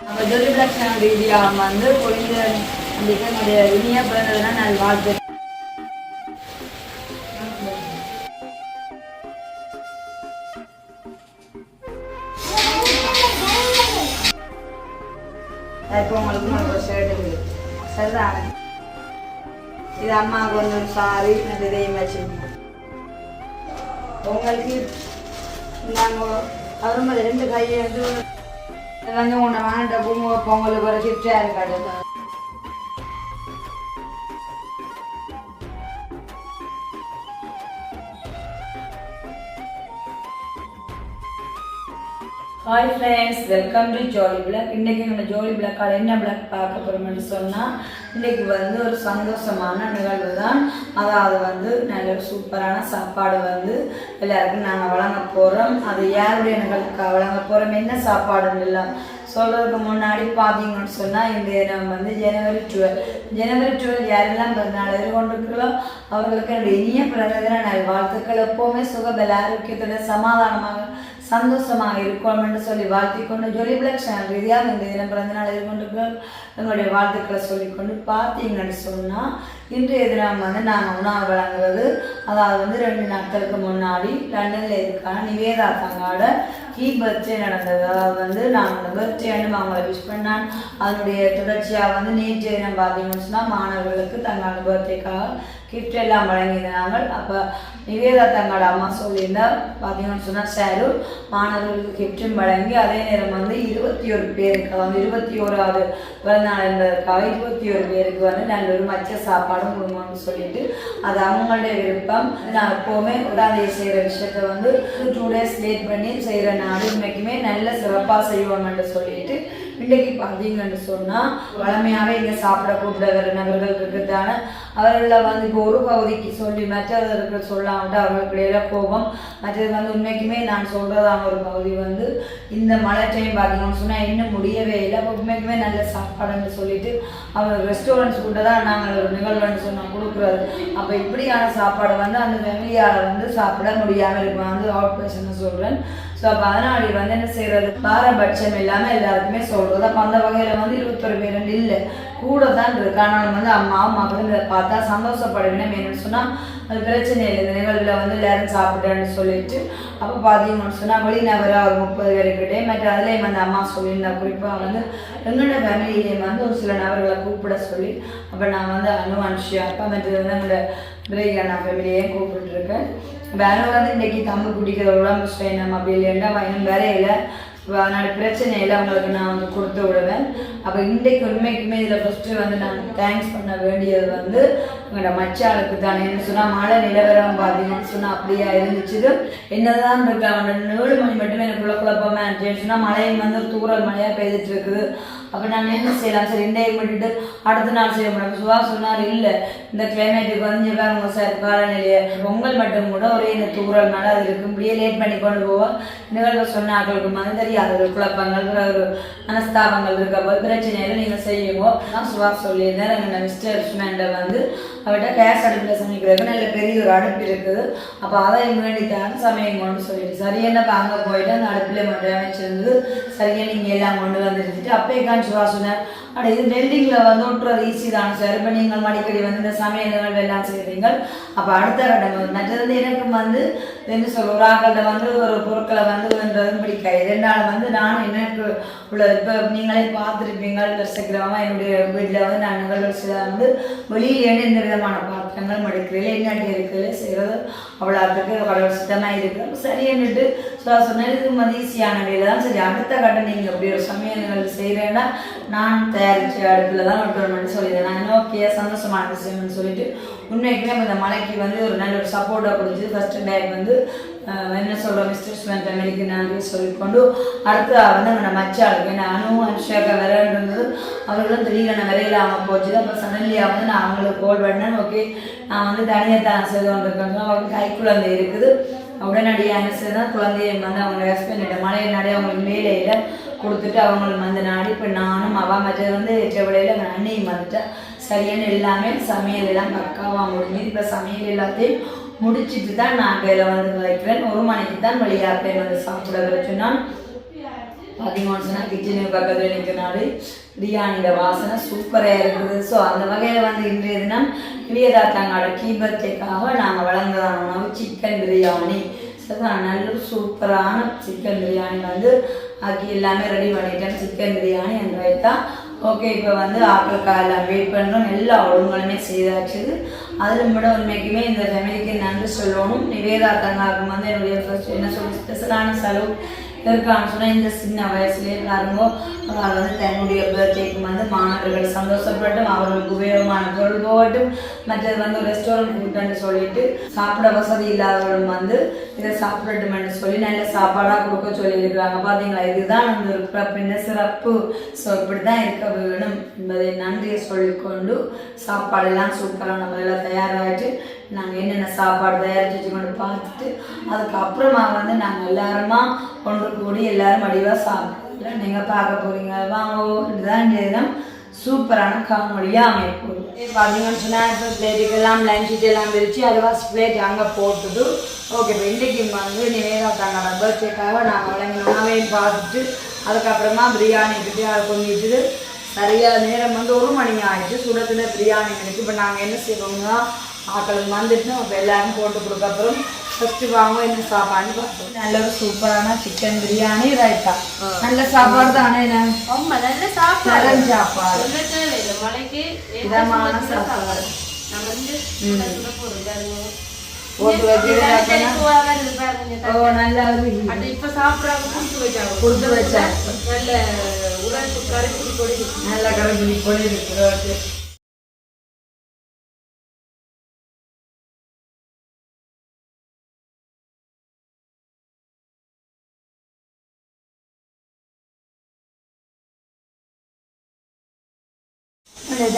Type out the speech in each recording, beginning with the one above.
நம்ம துர்லட்சண ரீதியா வந்து பொழிந்த நம்பிக்கை என்னுடைய இனிய பிறந்ததுனா நான் வாழ்த்து இப்போ உங்களுக்கு ஒரு ஷர்ட் சரிதான் இது அம்மாவுக்கு வந்து சாரி அந்த இதையும் வச்சுருக்கோம் உங்களுக்கு நாங்கள் வரும்போது ரெண்டு கையை வந்து வந்து உன்னை வாங்கிட்ட பூங்க பொங்கலுக்கு ஒரு கிஃப்டாக இருக்காது hi friends welcome to Jolly blog இன்றைக்கி நம்ம ஜோலி பிளாக்கால் என்ன பிளாக் பார்க்க போகிறோம்னு சொன்னால் இன்றைக்கி வந்து ஒரு சந்தோஷமான நிகழ்வு தான். அதாவது வந்து நல்ல சூப்பரான சாப்பாடு வந்து எல்லாருக்கும் நாங்கள் வழங்க போகிறோம் அது யாருடைய நிகழ்வுக்காக வழங்க போகிறோம் என்ன சாப்பாடுன்னு இல்லை சொல்கிறதுக்கு முன்னாடி பார்த்தீங்கன்னு சொன்னால் இந்த நம்ம வந்து ஜனவரி டுவெல் ஜனவரி டுவெல் யாரெல்லாம் பிறந்தநாள் எதிர்கொண்டிருக்கிறோ அவர்களுக்கு என்னுடைய இனிய பிறந்ததின நல் வாழ்த்துக்கள். எப்போவுமே சுகபல ஆரோக்கியத்தோட சமாதானமாக சந்தோஷமாக இருக்கணும் என்று சொல்லி வாழ்த்திக்கொண்டு ஜொலி பிளாக் சேனல் ரீதியாக இந்த தினம் பிறந்த நாள் எதிர்கொண்டு எங்களுடைய வாழ்த்துக்களை சொல்லிக்கொண்டு பார்த்தீங்கன்னு சொன்னால் இன்றைய தினம் வந்து நாங்கள் உணவு வழங்குறது. அதாவது வந்து ரெண்டு நாட்களுக்கு முன்னாடி லண்டனில் இருக்கான நிவேதா தங்காட கீ பர்த்டே நடந்தது. வந்து நாங்கள் பர்த்டேன்னு வந்து அவங்கள விஷ் பண்ணான். அதனுடைய தொடர்ச்சியாக வந்து நேற்று தினம் பார்த்தீங்கன்னு சொன்னால் மாணவர்களுக்கு தங்களோட பர்த்டேக்காக கிஃப்ட் எல்லாம் வழங்கினாங்க அப்போ நிவேதா தங்களோட அம்மா சொல்லியிருந்தா பார்த்தீங்கன்னு சொன்னால் சாரு மாணவர்களுக்கு கிஃப்டும் வழங்கி அதே நேரம் வந்து இருபத்தி ஒரு பேருக்கு வந்து இருபத்தி ஓராவது பிறந்தநாள் என்பதற்காக இருபத்தி ஒரு பேருக்கு வந்து நல்ல ஒரு மச்ச சாப்பாடும் கொடுங்கன்னு சொல்லிட்டு அது அவங்களுடைய விருப்பம். நான் எப்போவுமே உடாதையை செய்கிற விஷயத்த வந்து டூ டேஸ் லேட் பண்ணி செய்கிற நாடு இன்னைக்குமே நல்ல சிறப்பாக செய்வாங்கன்னு சொல்லிட்டு இன்றைக்கு பார்த்தீங்கன்னு சொன்னால் வளமையாகவே இங்கே சாப்பிட கூப்பிட வர நபர்களுக்கு தானே அவர்கள் வந்து இப்போ ஒரு பகுதிக்கு சொல்லி மற்றவர்களுக்கு சொல்லாமட்டு அவர்களுக்கு கோபம். மற்றது வந்து உண்மைக்குமே நான் சொல்கிறதான ஒரு பகுதி வந்து இந்த மழை டைம் பார்த்தீங்கன்னு சொன்னால் இன்னும் முடியவே இல்லை. அப்போ உண்மைக்குமே நல்ல சாப்பாடுன்னு சொல்லிட்டு அவர் ரெஸ்டாரண்ட்ஸ் கூட தான் நாங்கள் ஒரு நிகழ்வுன்னு சொன்னால் கொடுக்குறது. அப்போ இப்படியான சாப்பாடு வந்து அந்த ஃபேமிலியால் வந்து சாப்பிட முடியாமல் இருக்கும் வந்து அவுட் பேஷன் சொல்கிறேன் ஸோ அப்போ அதனால வந்து என்ன செய்யறது பாரபட்சம் இல்லாமல் எல்லாருக்குமே சொல்றது. அப்போ அந்த வகையில் வந்து இருபத்தொரு பேர் இல்லை. கூட தான் இருக்கு ஆனால் வந்து அம்மா மகளும் இதை பார்த்தா சந்தோஷப்படுவேன் வேணும்னு சொன்னால் அது பிரச்சனை இல்லை. இந்த நிகழ்வில் வந்து எல்லாரும் சாப்பிட்டேன்னு சொல்லிட்டு அப்போ பார்த்தீங்கன்னு சொன்னால் வெளிநகராக ஒரு முப்பது பேருக்கிட்டே மற்ற அதுலேயும் வந்து அம்மா சொல்லியிருந்தா குறிப்பாக வந்து எங்களோட ஃபேமிலியிலேயும் வந்து ஒரு சில நபர்களை கூப்பிட சொல்லி அப்போ நான் வந்து அனுவான்ஷியா அப்போ மற்றது வந்து எங்களோட பிரேக் ஃபேமிலியே கூப்பிட்டுருக்கேன். வேற வந்து இன்னைக்கு தம்பு குடிக்கிற உடம்பு ஸ்ட்ரெயின் அப்படி இல்லைன்னா வயனும் வரையில அதனால பிரச்சனை இல்லை அவங்களுக்கு நான் வந்து கொடுத்து விடுவேன். அப்போ இன்றைக்கு உண்மைக்குமே இதில் ஃபஸ்ட்டு வந்து நான் தேங்க்ஸ் பண்ண வேண்டியது வந்து உங்களோட மச்சாளுக்கு தானே என்ன சொன்னால் மழை நிலவரம் பார்த்தீங்கன்னு சொன்னால் அப்படியா இருந்துச்சு என்னதான் இருக்கு அவனோட ஏழு மணி மட்டுமே எனக்கு குழ குழப்பமாக இருந்துச்சு. சொன்னால் மழையும் வந்து தூரல் மழையாக பெய்துட்டு இருக்குது. அப்போ நான் என்ன செய்யலாம்? சரி இன்றைய விட்டுட்டு அடுத்த நாள் செய்ய முடியும். சுவா சொன்னார் இல்லை இந்த கிளைமேட்டுக்கு வந்து பாருங்க சார் காலநிலையை பொங்கல் மட்டும் கூட ஒரே இந்த தூரல் மழை அது இருக்கும். இப்படியே லேட் பண்ணி கொண்டு போவோம். நிகழ்வு சொன்ன ஆட்களுக்கு வந்து தெரியாது ஒரு குழப்பங்கள் ஒரு மனஸ்தாபங்கள் இருக்க. ஒரு பிரச்சனையில நீங்கள் செய்யுங்க. நான் சுவா சொல்லியிருந்தேன். எங்கள் மிஸ்டர் வந்து அவர்கிட்ட கேஸ் அடுப்பில் சமைக்கிறதுக்கு நல்ல பெரிய ஒரு அடுப்பு இருக்குது. அப்போ அதை வேண்டித்தான் சமையல் கொண்டு சொல்லிட்டு சரியான அங்கே போயிட்டு அந்த அடுப்பில் மட்டும் அமைச்சிருந்து சரியாக நீங்கள் எல்லாம் கொண்டு வந்துருந்துட்டு அப்போ கான் சுவா சொன்னார் ஆனால் இது வெல்டிங்கில் வந்து ஒட்டுறது ஈஸி தான் சார் இப்போ நீங்கள் அடிக்கடி வந்து இந்த சமையல் எல்லாம் செய்கிறீங்க அப்போ அடுத்த கட்டம் வந்து மற்றது எனக்கும் வந்து என்ன சொல்ல ஒரு ஆக்கள்கிட்ட வந்து ஒரு பொருட்களை வந்து வேண்டதும் பிடிக்காது. ரெண்டாவது வந்து நான் எனக்கு உள்ள இப்போ நீங்களே பார்த்துருப்பீங்க தரிசிக்கிறவங்க என்னுடைய வீட்டில் வந்து நான் நிகழ்ச்சியில் வந்து வெளியிலேருந்து எந்த விதமான பாத்திரங்கள் மடிக்கிறீங்களே என்னாட்டி இருக்கிறது செய்கிறது அவ்வளோத்துக்கு கடவுள் சுத்தமாக இருக்குது சரியானுட்டு ஸோ சொன்னது இது வந்து ஈஸியான வேலை தான். சரி அடுத்த கட்டம் நீங்கள் அப்படி ஒரு சமையல் நிகழ்வு செய்கிறேன்னா நான் தயாரித்த அடுப்பில் தான் விட்டுறோம்னு சொல்லிடுறேன் நான் ஓகே சந்தோஷமான விஷயம்னு சொல்லிட்டு உண்மைக்குமே இந்த மலைக்கு வந்து ஒரு நல்ல ஒரு சப்போர்ட்டாக கொடுத்து ஃபர்ஸ்ட் டைம் வந்து என்ன சொல்கிறோம் மிஸ்டர் ஸ்மெண்ட் அமெரிக்கு நன்றி சொல்லிக்கொண்டு அடுத்து வந்து நம்ம மச்சாளுக்கு நானும் அனுஷாக்கா வரேன்றது அவர்களும் தெரியல நான் விரையிலாமல் போச்சு அப்போ சனல்லியா வந்து நான் அவங்களுக்கு கால் பண்ணேன் ஓகே நான் வந்து தனியாக தான் செய்து கொண்டிருக்கேன் அவங்களுக்கு கை குழந்தை இருக்குது. உடனடியாக என்ன செய்தால் குழந்தையை வந்து அவங்க ஹஸ்பண்ட் மலையை நாடி அவங்களுக்கு மேலையில் கொடுத்துட்டு அவங்களுக்கு வந்து நாடி இப்போ நானும் அவ மற்றது வந்து எச்சவடையில் எங்கள் அண்ணியும் வந்துட்டேன். சரியான எல்லாமே சமையல் எல்லாம் பக்காவாக முடிஞ்சு இப்போ சமையல் எல்லாத்தையும் முடிச்சிட்டு தான் நான் வேலை வந்து வைக்கிறேன். ஒரு மணிக்கு தான் வெளியாப்பேன் வந்து சாப்பிட வர சொன்னான். பார்த்தீங்கன்னு சொன்னால் கிச்சனுக்கு பக்கத்தில் நிற்கிறனாலே பிரியாணியோட வாசனை சூப்பராக இருக்குது. ஸோ அந்த வகையில் வந்து இன்றைய தினம் விவேதாத்தாங்களோட கீபர்த்தேக்காக நாங்கள் வழங்குறதான உணவு சிக்கன் பிரியாணி நல்ல சூப்பரான சிக்கன் பிரியாணி வந்து ஆக்கி எல்லாமே ரெடி பண்ணிட்டேன். சிக்கன் பிரியாணி அந்த வைத்தா ஓகே இப்போ வந்து ஆப்பிள்காய் காலில் வெயிட் பண்ணுறோம் எல்லா ஒழுங்குகளுமே செய்தாச்சு. அதில் மட்டும் உண்மைக்குமே இந்த ஃபேமிலிக்கு நன்றி சொல்லணும். நிவேதா தங்காவுக்கு வந்து என்னுடைய ஃபர்ஸ்ட் என்ன சொல்லி ஸ்பெஷலான சலூட் இருக்கான்னு சொன்னால் இந்த சின்ன வயசுலேயே எல்லாருமோ அவர் வந்து தன்னுடைய பர்த்டேக்கு வந்து மாணவர்கள் சந்தோஷப்பட்டும் அவர்களுக்கு உபயோகமான பொருள் போகட்டும் மற்றது வந்து ரெஸ்டாரண்ட் கூட்டன்னு சொல்லிட்டு சாப்பிட வசதி இல்லாதவர்களும் வந்து இதை சாப்பிடட்டும்னு சொல்லி நல்ல சாப்பாடாக கொடுக்க சொல்லியிருக்கிறாங்க. பார்த்தீங்களா இதுதான் அந்த இருக்கிற பின்ன சிறப்பு. ஸோ இப்படி தான் இருக்க வேணும் என்பதை நன்றியை சொல்லிக்கொண்டு சாப்பாடெல்லாம் சூப்பராக நம்ம எல்லாம் தயாராகிட்டு நாங்கள் என்னென்ன சாப்பாடு தயாரித்து வச்சுக்கொண்டு பார்த்துட்டு அதுக்கப்புறமா வந்து நாங்கள் எல்லாருமா ஒன்று கூடி எல்லாரும் அடிவாக சாப்பிடல நீங்கள் பார்க்க போகிறீங்க வாங்க இதுதான் சூப்பரான காமெடியாக அமைப்பு. பார்த்தீங்கன்னு சொன்னால் இப்போ பிளேட்டுக்கெல்லாம் லஞ்சுக்கு எல்லாம் பிரித்து அது பிளேட் அங்கே போட்டுட்டு ஓகே இப்போ இன்றைக்கு வந்து நிவேதா தங்களோட பர்த்டேக்காக நாங்கள் வழங்கின உணவையும் பார்த்துட்டு அதுக்கப்புறமா பிரியாணி கிட்டே அதை கொஞ்சிட்டு சரியாக நேரம் வந்து ஒரு மணி ஆயிடுச்சு சுடத்தில் பிரியாணி கிடைக்கும். இப்போ நாங்கள் என்ன செய்வோம்னா ஆக்களுக்கு வந்துட்டு அப்போ எல்லாரும் போட்டு கொடுக்க அப்புறம் ஃபஸ்ட்டு வாங்க என்ன சாப்பாடுன்னு பார்த்தோம் நல்ல ஒரு சூப்பரான சிக்கன் பிரியாணி ரைத்தா நல்ல சாப்பாடு தானே என்ன? நல்ல சாப்பாடு. சாப்பாடு. மழைக்கு இதமான சாப்பாடு. சுட போடுறது பாருங்க. போட்டு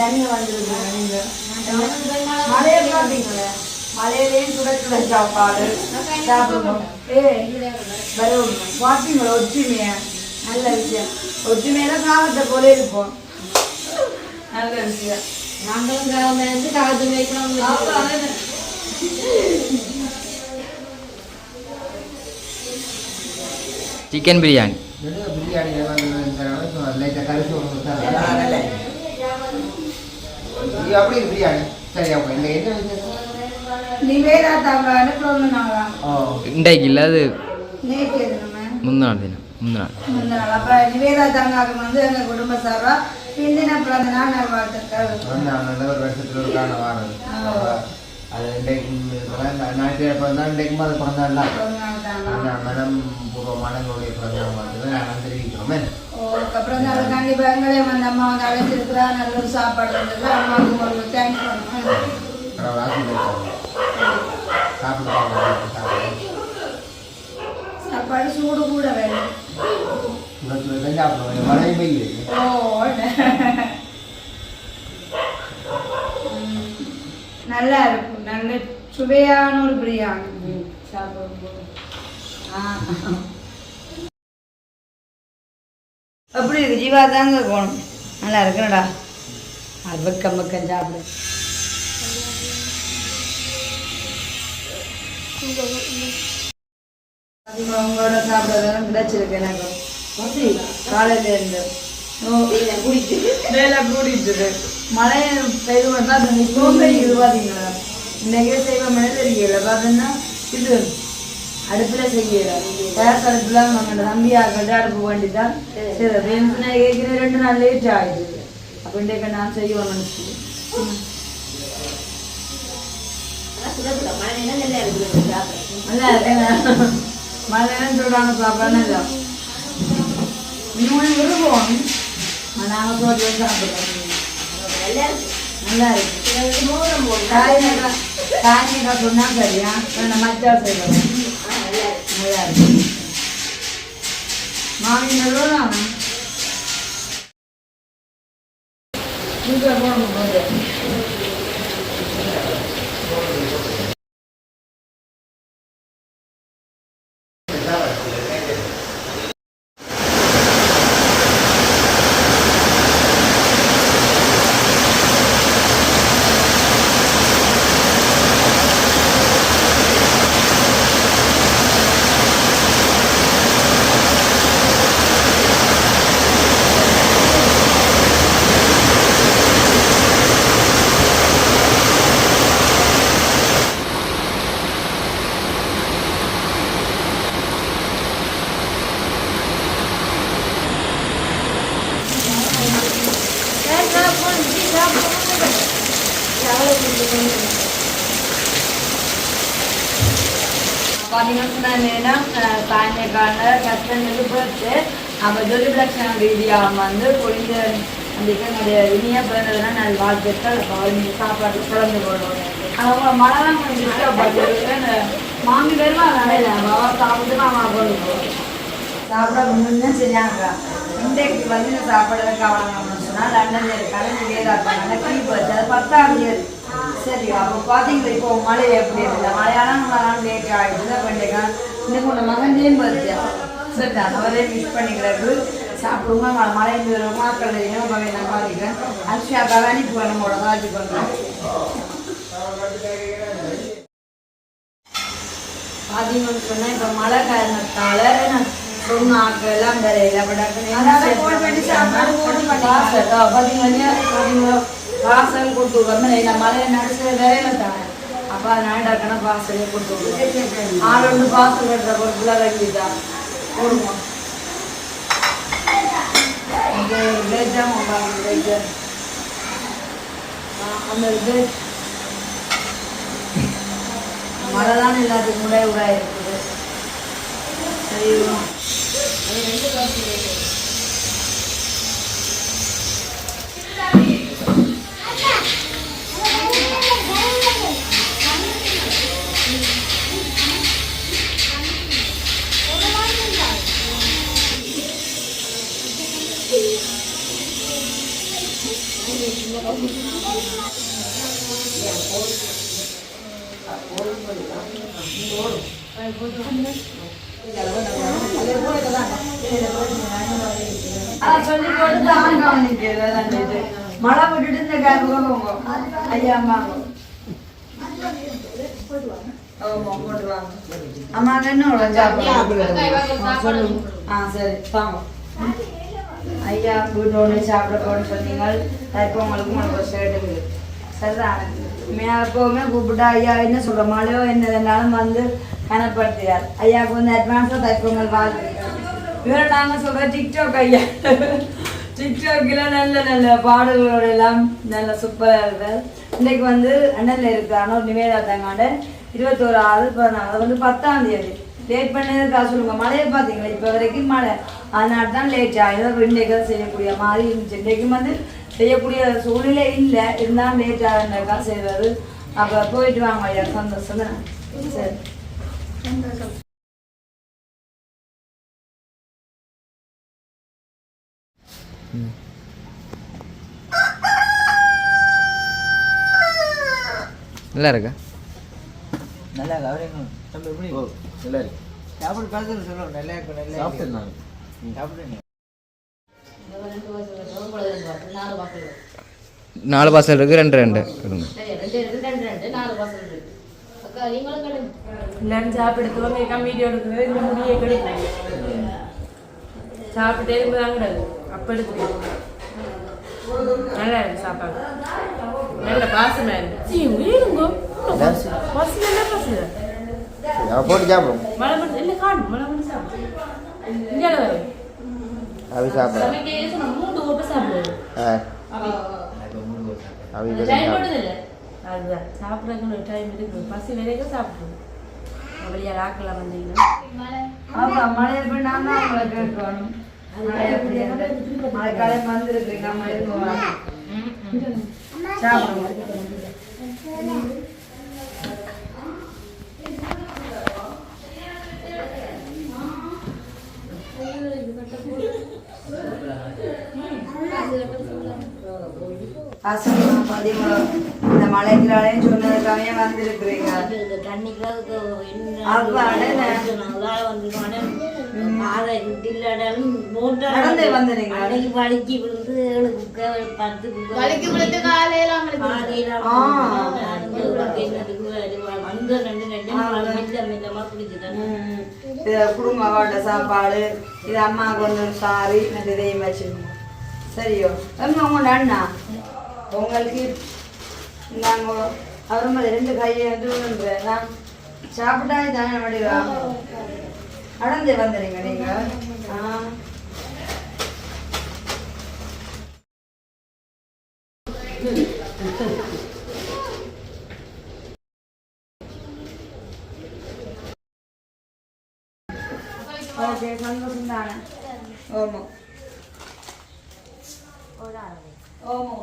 நல்ல கருப்பி பொடி இருக்கிறது தண்ணி வந்துருக்கு மழையை பார்த்தீங்களே மழையிலேயும் சுட சுட சாப்பாடு சாப்பிடுவோம் ஏய் வரும் பார்த்தீங்களா ஒற்றுமையா? நல்ல விஷயம். ஒற்றுமையில காலத்தை போல இருப்போம். நல்ல விஷயம். நாங்களும் கிராமம் இருந்து சிக்கன் பிரியாணி பிரியாணி இது அப்படி பிரியாணி. சரி அப்போ இந்த என்ன? நிவேதா தாங்க அனுப்புவாங்க ஓ இன்றைக்கு இல்லை அது நேற்று நம்ம முந்தின நாள் தினம் முந்தின நாள் முந்தின நாள் அப்புறம் நிவேதா தாங்காவுக்கு வந்து எங்கள் குடும்ப சார்பா பிந்தின பிறந்த நாள் நல்வாழ்த்துக்கள் வந்து நான் நல்ல ஒரு வருஷத்தில் ஒரு காரணம் வாரது அது இன்றைக்கு ஞாயிற்று தான் இன்றைக்கும் அது பிறந்தாள் பிறந்த நாள் தாங்க. அந்த மனம் பூர்வமான எங்களுடைய பிறந்தநாள் வந்து நாங்கள் தெரிவிக்கிறோமே. ஓ அப்புறம் நாள் கண்டிப்பாக எங்களையும் அந்த அம்மா வந்து அழைச்சிருக்கிறா நல்ல ஒரு சாப்பாடு இருந்தது அம்மாவுக்கு ஒரு தேங்க்ஸ் சாப்பாடு. சூடு கூட வேணும். ஓ நல்லா இருக்கும். நல்ல சுவையான ஒரு பிரியாணி. சாப்பிடும்போது ஆ. எப்படி இருக்கு ஜீவா தாங்க போகணும். நல்லா இருக்குடா அது பக்கம் சாப்பிடு. உங்களோட சாப்பிட்றதெல்லாம் கிடைச்சிருக்கு எனக்கு. காலையில இருந்து. மழை பெய்து பார்த்தா இன்னைக்கே செய்வோம்னே தெரியல பார்த்தீங்கன்னா இது அடுப்பில் செய்யல கேஸ் அடுப்பில் நம்ம தம்பி ஆக்கிட்டு அடுப்பு வேண்டிதான் சரி அப்படின்னு கேட்குற ரெண்டு நாள் லேட் ஆகிடுது அப்போ இன்றைக்கு நான் செய்வோம் நினச்சி நல்லா இருக்கு மழை சூடான சாப்பாடு நல்லா இன்னொன்று விரும்புவோம் நாங்கள் சோறு சாப்பிடுறோம் நல்லா இருக்கு காய்கறி காய்கறி சொன்னா சரியா வேணா மச்சா செய்வோம் நல்லா இருக்கு மாமி நல்லா வீட்டில் பார்த்தீங்கன்னா நேரம் சாயங்கால கஷ்டங்களுக்கு போச்சு. நம்ம ஜொலி ரீதியாக வந்து புரிஞ்ச அந்த எங்களுடைய இனிய பிறந்ததுனா நான் வாழ்த்துக்கள். அவங்க சாப்பாடு குழந்தை போடுவோம். அவங்க மழைலாம் கொஞ்சம் டிஸ்டர்ப் பண்ணிட்டு மாமி பேருமா நடையில மாவா சாப்பிட்டு மாமா கொண்டு போவோம் சாப்பிட முன்னே சரியாங்க. இன்றைக்கு வந்து இந்த சாப்பாடு கவனம் சொன்னால் லண்டன்ல இருக்காங்க இந்த இருப்பாங்க. கீழ் போச்சு. அது பத்தாம் தேதி. சரி அப்போ பார்த்தீங்களா இப்போ மழை எப்படி இருக்குது? மழையாலாம் நம்மளால லேட் ஆகிடுது பண்ணிக்க இன்னைக்கு உன்னை மகன் ஜெயம் பறிச்சா சரி நான் அவரே மிஸ் பண்ணிக்கிறது சாப்பிடுங்க மழை மழை மாக்கள் தெரியும். நான் பாதிக்கிறேன் அனுஷா கலானி இப்போ நம்மளோட காட்சி பண்ணுறேன் பார்த்தீங்கன்னு சொன்னா இப்போ மழை காரணத்தால சொன்ன ஆட்கள் எல்லாம் தெரியல வாசல் கொடுத்து விடுவாங்க நான் மலையை நடிச்சு வேலையில தானே. அப்போ அதனால டக்குனா வாசலே கொடுத்து விடுவோம் ஆள் ஒன்று வாசல் கட்டுற பொருட்கள் இறங்கிதான் போடுவோம் இந்த வெஜ்ஜா அந்த வெஜ் மழை தான் எல்லாத்துக்கும் கூட விடா சரி மழை விட்டுட்டு இந்த கார் போங்க ஐயா அம்மா ஆமா, போட்டு வாங்க. அம்மாங்க என்ன உள்ள ஆ சரி வாங்க ஐயா வீட்டோட சாப்பிட போன்னு சொன்னீங்க இப்போ உங்களுக்கு உங்களுக்கு ஷர்ட்டு சரிதான் எப்போவுமே கூப்பிட்டா ஐயா என்ன சொல்ற மழையோ என்னதுனாலும் வந்து கனப்படுத்துகிறார் ஐயாவுக்கு வந்து அட்வான்ஸாக தைப்பொங்கல் பார்த்து இவரை நாங்கள் சொல்கிற டிக்டாக் ஐயா. டிக்டாக்ல நல்ல நல்ல பாடல்களோட எல்லாம் நல்ல சூப்பராக இருக்கார். இன்னைக்கு வந்து அண்ணனில் ஒரு நிவேதா தங்காண்ட இருபத்தோரு ஆறு பதினாலு வந்து பத்தாம் தேதி. லேட் பண்ணதுக்கா சொல்லுங்க மழையை பார்த்தீங்களா? இப்போ வரைக்கும் மழை. அதனால தான் லேட் ஆகிடும் இன்றைக்கு செய்யக்கூடிய மாதிரி இருந்துச்சு. இன்றைக்கும் வந்து செய்யக்கூடிய சூழ்நிலை இல்லை. இருந்தாலும் லேட் ஆகுனாக்கா செய்வது அப்போ போயிட்டு வாங்க ஐயா. சந்தோஷம்? தானே சரி. நல்லா இருக்கா? நல்லா இருக்கு? அவரே தம்பி எப்படி? நல்லா இருக்கு. சாப்பிட்டு பார்த்து சொல்லுவோம். நல்லா இருக்கும் நல்லா சாப்பிட்டு நாலு பாசல் இருக்கு. ரெண்டு ரெண்டு. கிடையாது எல்லாரும் சாப்பிடுறதுக்கு வீடியோ எடுக்கிறது இந்த முடியை கிடைக்கும். சாப்பிட்டே இருக்குதான் கிடையாது அப்போ எடுத்து நல்லா இருக்கு சாப்பாடு. நல்ல பாசமா இருக்கு. சீ, வீடுங்கோ பசு என்ன பசு? போட்டு சாப்பிடும் மழை மட்டும் இல்லை காணும் மழை மட்டும் சாப்பிடு. இங்கே வரும் அவி சாப்பிடும் சாப்பிட்றதுக்கு ஒரு டைம் இருக்குது பசி வரைக்கும் சாப்பிடுவோம் வெளியால் ஆக்கலாம் வந்தீங்கன்னா. ஆமா மழை எப்படி நான் தான் உங்களை கேட்கணும். மழை எப்படி மழை காலம் வந்துருக்குறீங்க அம்மா இருக்கு சாப்பிடுங்க ஆசிரியமா பதிமூணு இந்த மலைகளாலையும் சொன்னதுக்காக வந்திருக்கிறீங்க. நடந்தே வந்தீங்களா? அன்னைக்கு வலிக்கு விழுந்து பத்து வலிக்கு விழுந்து காலையில காலையில அந்த ரெண்டு குடும்ப அவாட்ட சாப்பாடு இது அம்மா கொண்டு சாரி இதையும் வச்சுக்கோங்க சரியோ. எங்க உங்களோட அண்ணா? உங்களுக்கு நாங்க அவரும் அது ரெண்டு காய் அதுவும் நான் சாப்பிட்டா தானே மடிவான் அடந்து வந்துடுங்க நீங்கள் ஆ. ஓகே சந்தோஷம் தானே ஓமோ. ஓமோ ஓமோ.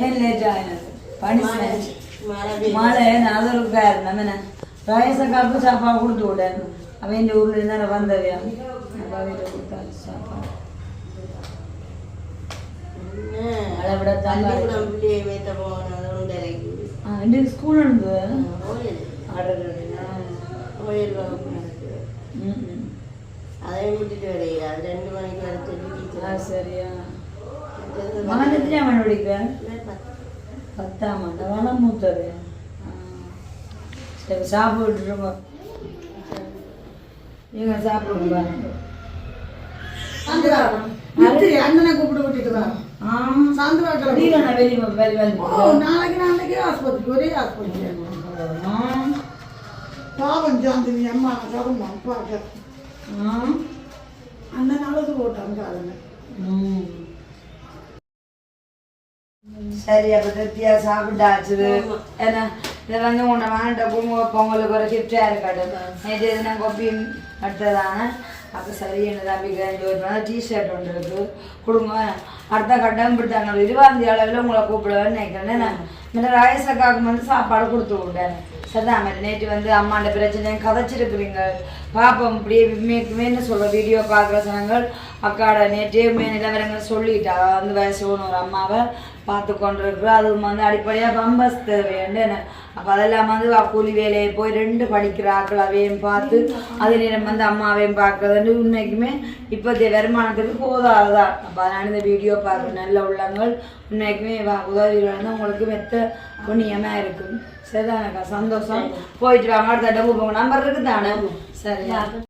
ஏன் லேட் ஆயினது பனிஷ்மெண்ட் மழை அதற்கு நம்ம ராயச காப்பு சாப்பாடு கொடுத்து விட அவன் ஊர்ல இருந்தா வந்தவையா அவையில கொடுத்தாச்சு சாப்பாடு மழை விட இன்றைக்கு ஸ்கூல் இருந்து அடடடா. ம், ம். அதையும் விட்டுட்டு வரையா அது எத்தனை மணி படிக்கிறேன் பத்தாம் ஆண்டு வளம் மூத்தது ஆ. சரி சாப்பிட்டுருங்க. நீங்க சாப்பிடுங்க அண்ணனை கூப்பிட்டு விட்டுட்டு வா. சாயந்தரம் தீவன வெளி வெளி வந்து ஓ நாளைக்கு நாளைக்கு ஆஸ்பத்திரிக்கு ஒரே ஆஸ்பத்திரி பாவம் சாந்தினி அம்மா கருமா பார்க்க அண்ணன் அழுது போட்டாங்க காலங்க சரி அப்ப திருப்தியா சாப்பிட்டாச்சு ஏன்னா இதை வந்து உன்னை பொங்க பொங்கலுக்கு ஒரு கிஃப்டா இருக்கட்டும். நேற்று எதுனா கொப்பி அடுத்ததான? அப்போ சரி என்ன தம்பிக்கு அஞ்சு டிஷர்ட் ஒன்று இருக்கு. கொடுங்க. அடுத்த கட்டம் பிடித்தாங்க. இருபதாந்தி அளவில் உங்களை கூப்பிடுவேன்னு நினைக்கிறேன். நான் இந்த ராயசக்காவுக்கு வந்து சாப்பாடு கொடுத்து விட்டேன். சரிதான் மாதிரி நேற்று வந்து அம்மாண்ட பிரச்சனை கதைச்சிருக்கிறீங்க. பாப்போம் இப்படியே மேற்குமேன்னு சொல்கிற வீடியோ பார்க்குற சனங்கள் அக்காட நேற்றே மே நிலவரங்கள் சொல்லிட்டா. அந்த வயசு ஒன்று ஒரு அம்மாவை பார்த்து கொண்டிருக்கிறோம் அது வந்து அடிப்படையாக பம்பஸ் தேவையாண்டு அப்போ அதெல்லாம் வந்து கூலி வேலையை போய் ரெண்டு படிக்கிற ஆக்கள் அவையும் பார்த்து அது நேரம் வந்து அம்மாவையும் பார்க்குறது உண்மைக்குமே இப்போதைய வருமானத்துக்கு போதாதுதான் அப்போ அதனால இந்த வீடியோ பார்க்குற நல்ல உள்ளங்கள் உண்மைக்குமே வ- உதவிகள் வந்து உங்களுக்கு மெத்த புண்ணியமாக இருக்கும். சரிதானக்கா சந்தோஷம். போயிட்டு வாங்க அடுத்த டம்பு போங்க நம்பர் இருக்கு தானே சரி